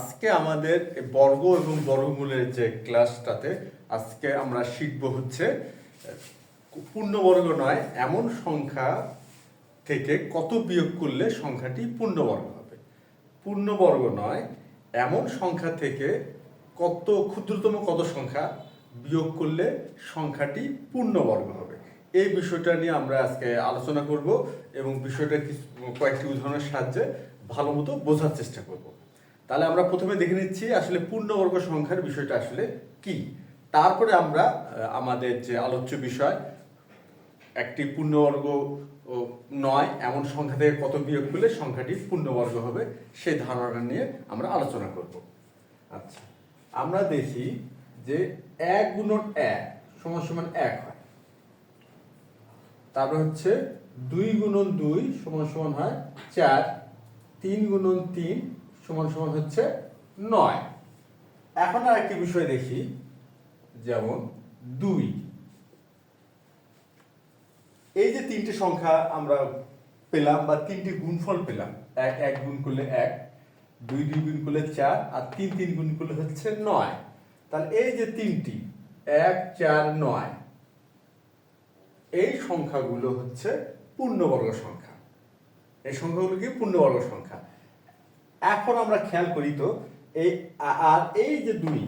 আজকে আমাদের বর্গ এবং বর্গমূলের যে ক্লাসটাতে আজকে আমরা শিখব হচ্ছে, পূর্ণবর্গ নয়, এমন সংখ্যা থেকে কত বিয়োগ করলে সংখ্যাটি পূর্ণবর্গ হবে? পূর্ণবর্গ নয়, এমন সংখ্যা থেকে কত, ক্ষুদ্রতম কত সংখ্যা বিয়োগ করলে সংখ্যাটি পূর্ণবর্গ হবে? এই বিষয়টা নিয়ে আমরা আজকে আলোচনা করব এবং বিষয়টা কিছু, কয়েকটি উদাহরণের সাহায্যে ভালো মতো বোঝার চেষ্টা করব। তাহলে আমরা প্রথমে দেখে নিচ্ছি আসলে পূর্ণবর্গ সংখ্যার বিষয়টা আসলে কি। তারপরে আমরা আমাদের যে আলোচ্য বিষয়, একটি পূর্ণবর্গ নয়, এমন সংখ্যা থেকে কত বিয়োগ করলে সংখ্যাটি পূর্ণবর্গ হবে, সেই ধারণা নিয়ে আমরা আলোচনা করব। আচ্ছা আমরা দেখি যে এক গুণন এক সমান সমান এক হয়। তারপর হচ্ছে দুই গুণন দুই সমান সমান হয় চার, তিন গুণন তিন সমান সমান হচ্ছে নয়। এখন আর একটি বিষয় দেখি, যেমন দুই। এই যে তিনটে সংখ্যা আমরা পেলাম বা তিনটি গুণফল পেলাম, এক এক গুণ করলে এক, দুই দুই গুণ করলে চার, আর তিন তিন গুণ করলে হচ্ছে নয়। তাহলে এই যে তিনটি, এক, চার, নয়, এই সংখ্যাগুলো হচ্ছে পূর্ণবর্গ সংখ্যা। এই সংখ্যাগুলো কি? পূর্ণবর্গ সংখ্যা। এখন আমরা খেয়াল করি তো, এই আর এই যে দুই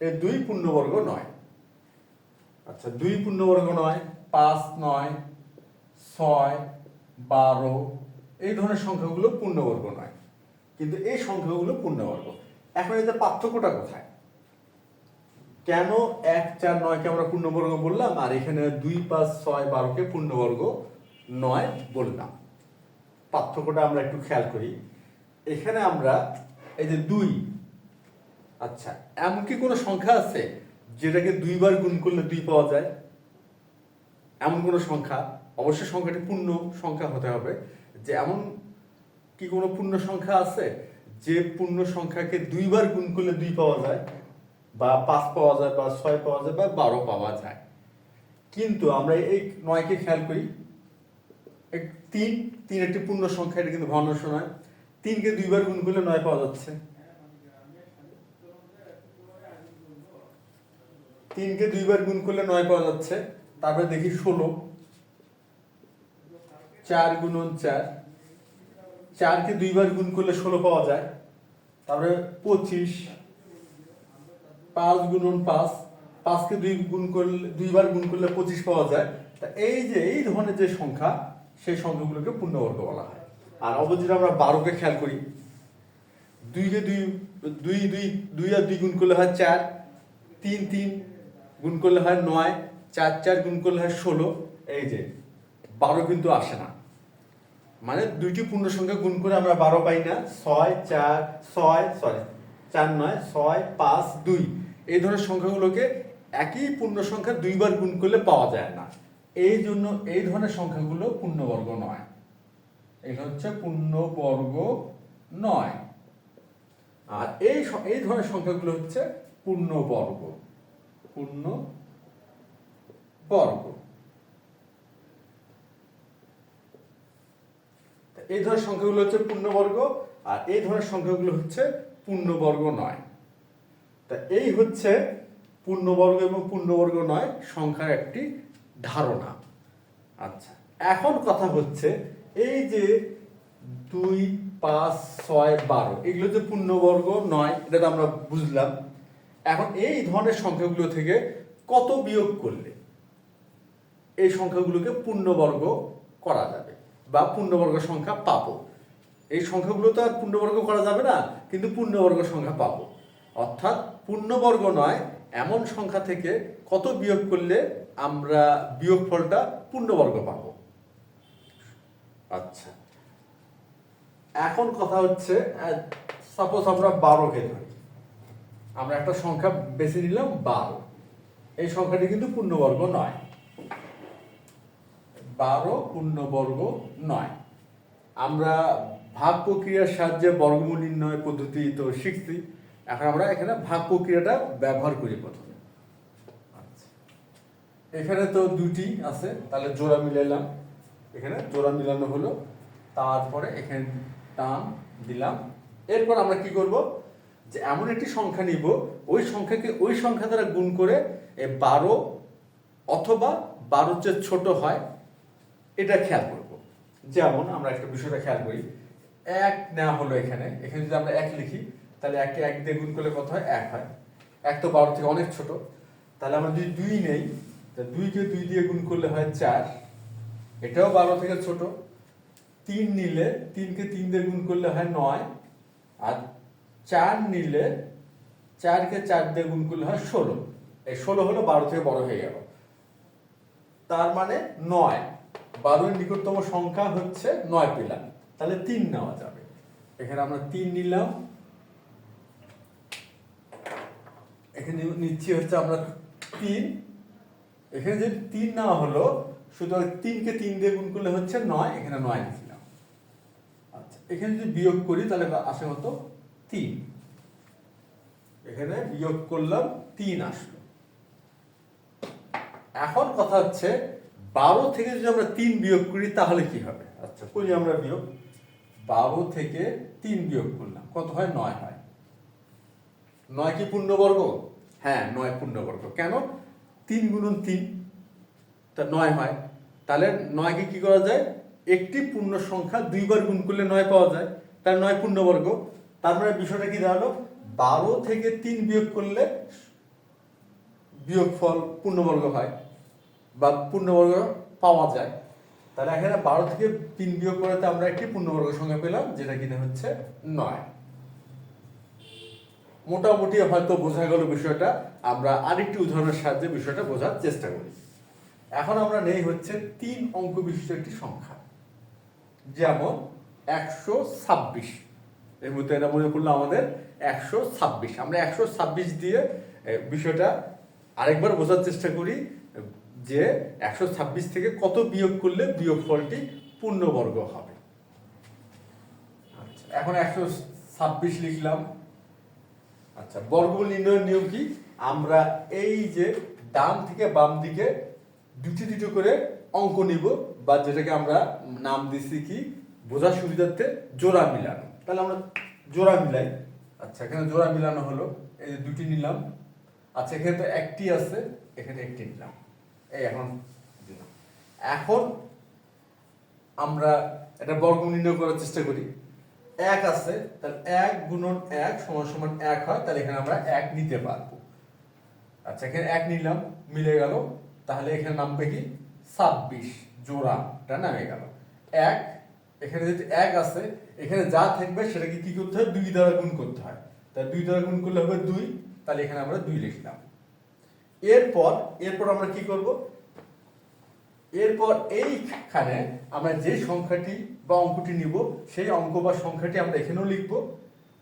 এই দুই পূর্ণবর্গ নয়। আচ্ছা দুই পূর্ণবর্গ নয়, পাঁচ নয়, ছয়, বারো, এই ধরনের সংখ্যাগুলো পূর্ণবর্গ নয়। কিন্তু এই সংখ্যাগুলো পূর্ণবর্গ। এখন এতে পার্থক্যটা কোথায়? কেন এক, চার, নয়কে আমরা পূর্ণবর্গ বললাম, আর এখানে দুই, পাঁচ, ছয়, বারোকে পূর্ণবর্গ নয় বললাম? পার্থক্যটা আমরা একটু খেয়াল করি। এখানে আমরা এই যে দুই আচ্ছা এমন কি কোনো সংখ্যা আছে যেটাকে দুইবার গুণ করলে দুই পাওয়া যায়? এমন কোনো সংখ্যা? অবশ্যই সংখ্যাটি পূর্ণ সংখ্যা হতে হবে। যে এমন কি কোনো পূর্ণ সংখ্যা আছে যে পূর্ণ সংখ্যাকে দুইবার গুণ করলে দুই পাওয়া যায়? বা পাঁচ পাওয়া যায়, বা ছয় পাওয়া যায়, বা বারো পাওয়া যায়। কিন্তু আমরা এই নয়কে খেয়াল করি। তিন তিন একটি পূর্ণ সংখ্যা, এটা কিন্তু ভগ্নাংশ নয়। তিনকে দুইবার গুণ করলে নয় পাওয়া যাচ্ছে। তিনকে দুইবার গুণ করলে নয় পাওয়া যাচ্ছে। তারপরে দেখি ষোলো। চার গুণন চার। চারকে দুইবার গুণ করলে ষোলো পাওয়া যায়। তারপরে পঁচিশ। পাঁচ গুণন পাঁচ। পাঁচকে দুই গুণ করলে, দুইবার গুণ করলে পঁচিশ পাওয়া যায়। তা এই যে, এই ধরনের যে সংখ্যা, সেই সংখ্যাগুলোকে পূর্ণবর্গ বলা হয়। আর অপোজিট আমরা বারোকে খেয়াল করি। দুইকে দুই দুই দুই দুই আর দুই গুণ করলে হয় চার, তিন তিন গুণ করলে হয় নয়, চার চার গুণ করলে হয় ষোলো। এই যে, বারো কিন্তু আসে না। মানে দুইটি পূর্ণ সংখ্যা গুণ করে আমরা বারো পাই না। ছয়, চার, ছয় সরি চার, নয়, ছয়, পাঁচ, দুই। এই ধরনের সংখ্যাগুলোকে একই পূর্ণ সংখ্যা দুইবার গুণ করলে পাওয়া যায় না। এই জন্য এই ধরনের সংখ্যাগুলো পূর্ণবর্গ নয়। এটা হচ্ছে পূর্ণবর্গ নয়। আর এই এই ধরনের সংখ্যাগুলো হচ্ছে পূর্ণবর্গ। পূর্ণ বর্গ এই ধরনের সংখ্যাগুলো হচ্ছে পূর্ণবর্গ, আর এই ধরনের সংখ্যাগুলো হচ্ছে পূর্ণবর্গ নয়। তা এই হচ্ছে পূর্ণবর্গ এবং পূর্ণবর্গ নয় সংখ্যার একটি ধারণা। আচ্ছা এখন কথা হচ্ছে এই যে দুই, পাঁচ, ছয়, বারো, এগুলো যে পূর্ণবর্গ, নয়, এটা তো আমরা বুঝলাম। এখন এই ধরনের সংখ্যাগুলো থেকে কত বিয়োগ করলে এই সংখ্যাগুলোকে পূর্ণবর্গ করা যাবে বা পূর্ণবর্গ সংখ্যা পাবো? এই সংখ্যাগুলো তো আর পূর্ণবর্গ করা যাবে না, কিন্তু পূর্ণবর্গ সংখ্যা পাবো। অর্থাৎ পূর্ণবর্গ নয়, এমন সংখ্যা থেকে কত বিয়োগ করলে আমরা বিয়োগফলটা পূর্ণবর্গ পাবো? আচ্ছা। এখন কথা হচ্ছে সাপোজ আমরা বারোকে ধরি আমরা একটা সংখ্যা বেছে নিলাম বারো। এই সংখ্যাটি কিন্তু পূর্ণবর্গ নয়। বারো পূর্ণবর্গ নয়। আমরা ভাগ প্রক্রিয়ার সাহায্যে বর্গমূল নির্ণয় পদ্ধতি তো শিখছি। এখন আমরা এখানে ভাগ প্রক্রিয়াটা ব্যবহার করি প্রথমে। আচ্ছা। এখানে তো দুটি আছে, তাহলে জোড়া মিলাইলাম। এখানে জোড়া মিলানো হলো। তারপরে এখানে টান দিলাম। এরপর আমরা কি করব? যে এমন একটি সংখ্যা নিব, ওই সংখ্যাকে ওই সংখ্যা দ্বারা গুণ করে বারো অথবা বারোর চেয়ে ছোট হয়, এটা খেয়াল করব। যেমন আমরা একটা বিষয়টা খেয়াল করি, এক নেওয়া হলো এখানে এখানে যদি আমরা এক লিখি, তাহলে একে এক দিয়ে গুণ করলে কত হয়? এক হয়। এক তো বারো থেকে অনেক ছোট। তাহলে আমরা যদি দুই নেই দুইকে দুই দিয়ে গুণ করলে হয় চার। এটাও বারো থেকে ছোট। তিন নিলে তিনকে তিন দিয়ে গুণ করলে হয় নয়। আর চার নিলে চারকে চার দিয়ে গুণ করলে হয় ষোলো। এই ষোলো হলো বারো থেকে বড় হয়ে গেল। তার মানে নয়। বারোর নিকটতম সংখ্যা হচ্ছে নয় পেলাম। তাহলে তিন নেওয়া যাবে। এখানে আমরা তিন নিলাম। এখানে নিচ্ছি হচ্ছে আমরা তিন। এখানে যে তিন নেওয়া হলো সুতরাং তিনকে তিন দিয়ে গুণ করলে হচ্ছে নয়, এখানে নয় লিখলাম। আচ্ছা এখানে যদি বিয়োগ করি, তাহলে আসে মতো তিন। এখানে বিয়োগ করলাম, তিন আসলো। এখন কথা হচ্ছে, বারো থেকে যদি আমরা তিন বিয়োগ করি, তাহলে কি হবে? আচ্ছা করি আমরা বিয়োগ? বারো থেকে তিন বিয়োগ করলাম, কত হয়? নয় হয়। নয় কি পূর্ণবর্গ? হ্যাঁ নয় পূর্ণবর্গ। কেন? তিন গুণন তিন। তা নয় হয়। তাহলে নয়কে কি করা যায়? একটি পূর্ণ সংখ্যা দুইবার গুণ করলে নয় পাওয়া যায়। তার নয় পূর্ণবর্গ। তার মানে বিষয়টা কি দাঁড়াল? বারো থেকে তিন বিয়োগ করলে বিয়োগফল পূর্ণবর্গ হয় বা পূর্ণবর্গ পাওয়া যায়। তাহলে এখানে বারো থেকে তিন বিয়োগ করাতে আমরা একটি পূর্ণবর্গ সংখ্যা পেলাম, যেটা কিনা হচ্ছে নয়। মোটামুটি হয়তো বোঝা গেল বিষয়টা। আমরা আরেকটি উদাহরণের সাহায্যে বিষয়টা বোঝার চেষ্টা করি। এখন আমরা নেই হচ্ছে তিন অঙ্ক বিশিষ্ট একটি সংখ্যা, যেমন একশো ছাব্বিশ। এর মধ্যে এটা মনে করল আমাদের একশো ছাব্বিশ। আমরা একশো ছাব্বিশ দিয়ে বিষয়টা আরেকবার বোঝার চেষ্টা করি যে একশো ছাব্বিশ থেকে কত বিয়োগ করলে বিয়োগ ফলটি পূর্ণবর্গ হবে। আচ্ছা এখন একশো ছাব্বিশ লিখলাম। আচ্ছা বর্গমূল নির্ণয়ের নিয়ম কি? আমরা এই যে ডান থেকে বাম দিকে দুটি দুটো করে অঙ্ক নিব, বা যেটাকে আমরা নাম দিচ্ছি কি, বোঝার সুবিধার্থে জোড়া মিলানো। তাহলে আমরা জোড়া মিলাই। আচ্ছা এখানে জোড়া মিলানো হলো। এই যে দুটি নিলাম। আচ্ছা এখানে তো একটি আছে, এখানে একটি নিলাম। এই এখন এখন আমরা এটা বর্গ নির্ণয় করার চেষ্টা করি। এক আছে, তাহলে এক গুণন এক সমান সমান এক হয়, তাহলে এখানে আমরা এক নিতে পারব। আচ্ছা এখানে এক নিলাম, মিলে গেল। তাহলে এখানে নামবে কি? ছাব্বিশ। জোড়াটা নামে গেল। এক। এখানে যদি এক আছে এখানে যা থাকবে সেটাকে কি করতে হয়? দুই দ্বারা গুণ করতে হয়। তাহলে দুই দ্বারা গুণ করলে হবে দুই। তাহলে এখানে আমরা দুই লিখলাম। এরপর এরপর আমরা কি করব? এরপর এইখানে আমরা যে সংখ্যাটি বা অঙ্কটি নিব, সেই অঙ্ক বা সংখ্যাটি আমরা এখানেও লিখব।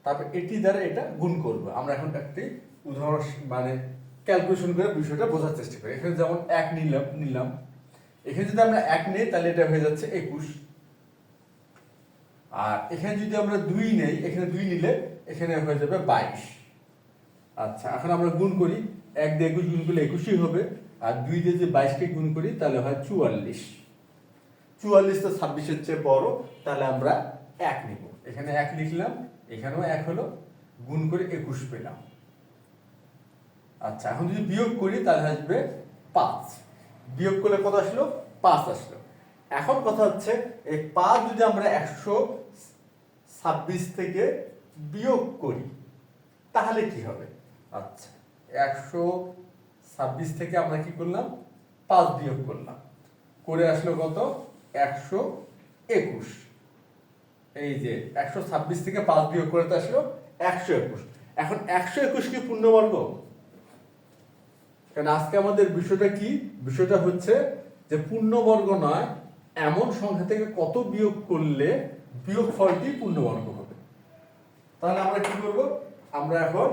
তারপর এটি দ্বারা এটা গুণ করব। আমরা এখন একটি উদাহরণ মানে ক্যালকুলেশন করে বিষয়টা বোঝার চেষ্টা করি। এখানে যেমন এক নিলাম নিলাম। এখানে যদি আমরা এক নিই, তাহলে এটা হয়ে যাচ্ছে একুশ। আর এখানে যদি আমরা দুই নেই, এখানে দুই নিলে এখানে হয়ে যাবে বাইশ। আচ্ছা এখন আমরা গুণ করি। এক দিয়ে একুশ গুণ করলে একুশই হবে। আর দুই দিয়ে যে বাইশকে গুণ করি, তাহলে হয় চুয়াল্লিশ। চুয়াল্লিশ তো ছাব্বিশের চেয়ে বড়, তাহলে আমরা এক নিব। এখানে এক লিখলাম, এখানেও এক হলো। গুণ করে একুশ পেলাম। আচ্ছা এখন যদি বিয়োগ করি, তাহলে আসবে পাঁচ। বিয়োগ করলে কত আসলো? পাঁচ আসলো। এখন কথা হচ্ছে, এই পাঁচ যদি আমরা একশো ছাব্বিশ থেকে বিয়োগ করি, তাহলে কি হবে? আচ্ছা একশো ছাব্বিশ থেকে আমরা কি করলাম? পাঁচ বিয়োগ করলাম। করে আসলো কত? একশো একুশ। এই যে, একশো ছাব্বিশ থেকে পাঁচ বিয়োগ করে তো আসলো একশো একুশ। এখন একশো একুশ কি পূর্ণবর্গ? কারণ আজকে আমাদের বিষয়টা কি? বিষয়টা হচ্ছে যে পূর্ণবর্গ নয়, এমন সংখ্যা থেকে কত বিয়োগ করলে বিয়োগ ফলটি পূর্ণবর্গ হবে? তাহলে আমরা কি করব? আমরা এখন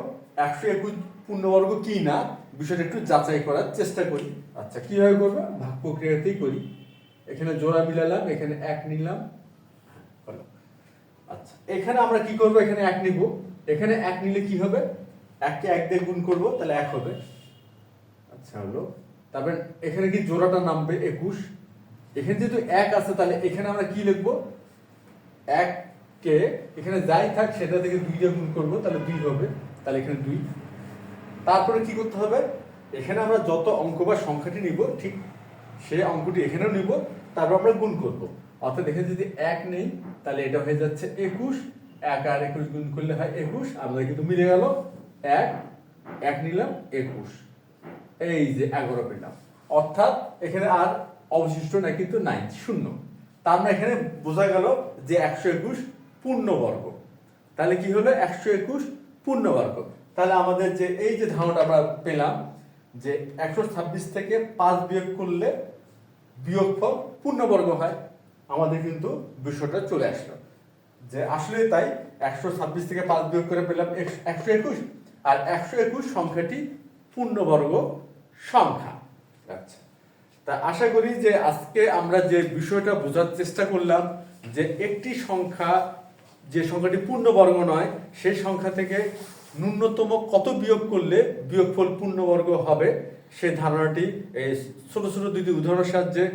একশো একুশ পূর্ণবর্গ কি না, বিষয়টা একটু যাচাই করার চেষ্টা করি। আচ্ছা কীভাবে করব? ভাগ প্রক্রিয়াতেই করি। এখানে জোড়া মিলালাম, এখানে এক নিলাম। আচ্ছা এখানে আমরা কি করব? এখানে এক নিব। এখানে এক নিলে কি হবে? এককে এক দিয়ে গুণ করব, তাহলে এক হবে। আচ্ছা হলো। তারপরে এখানে কি জোড়াটা নামবে? একুশ। এখানে যেহেতু এক আছে, তাহলে এখানে আমরা কি লিখব? এক কে, এখানে যাই থাক, সেটা থেকে দুই দিয়ে গুণ করব, তাহলে দুই হবে। তাহলে এখানে দুই। তারপরে কি করতে হবে? এখানে আমরা যত অঙ্ক বা সংখ্যাটি নিব, ঠিক সেই অঙ্কটি এখানেও নিব, তারপর আমরা গুণ করব। অর্থাৎ এখানে যদি এক নেই, তাহলে এটা হয়ে যাচ্ছে একুশ। এক আর একুশ গুণ করলে হয় একুশ, আমাদের কিন্তু মিলে গেল এক। এক নিলাম একুশ। এই যে এগারো পেলাম। অর্থাৎ এখানে আর অবশিষ্ট না কিন্তু নাই, শূন্য। তার মানে এখানে বোঝা গেল যে একশো একুশ পূর্ণবর্গ। তাহলে কি হলো? একশো একুশ পূর্ণবর্গ। তাহলে আমাদের যে এই যে ধারণাটা আমরা পেলাম যে একশো ছাব্বিশ থেকে পাঁচ বিয়োগ করলে বিয়োগফল পূর্ণবর্গ হয়, আমাদের কিন্তু বিষয়টা চলে আসলো। যে আসলে তাই, একশো ছাব্বিশ থেকে পাঁচ বিয়োগ করে পেলাম একশো একুশ। আর একশো একুশ সংখ্যাটি পূর্ণবর্গ সংখ্যা। আচ্ছা তা আশা করি যে আজকে আমরা যে বিষয়টা বোঝার চেষ্টা করলাম, যে একটি সংখ্যা, যে সংখ্যাটি পূর্ণবর্গ নয়, সেই সংখ্যা থেকে ন্যূনতম কত বিয়োগ করলে বিয়োগফল পূর্ণবর্গ হবে সেই ধারণাটি এই ছোট ছোট দুটি উদাহরণের সাহায্যে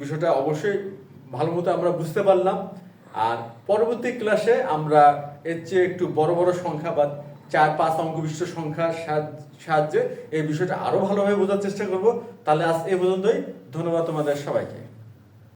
বিষয়টা অবশ্যই ভালো মতো আমরা বুঝতে পারলাম। আর পরবর্তী ক্লাসে আমরা এর চেয়ে একটু বড় বড় সংখ্যা বা চার, পাঁচ অঙ্ক বিশিষ্ট সংখ্যার সাহায্য- এই বিষয়টা আরও ভালোভাবে বোঝার চেষ্টা করব। তাহলে আজ এ পর্যন্তই। ধন্যবাদ তোমাদের সবাইকে।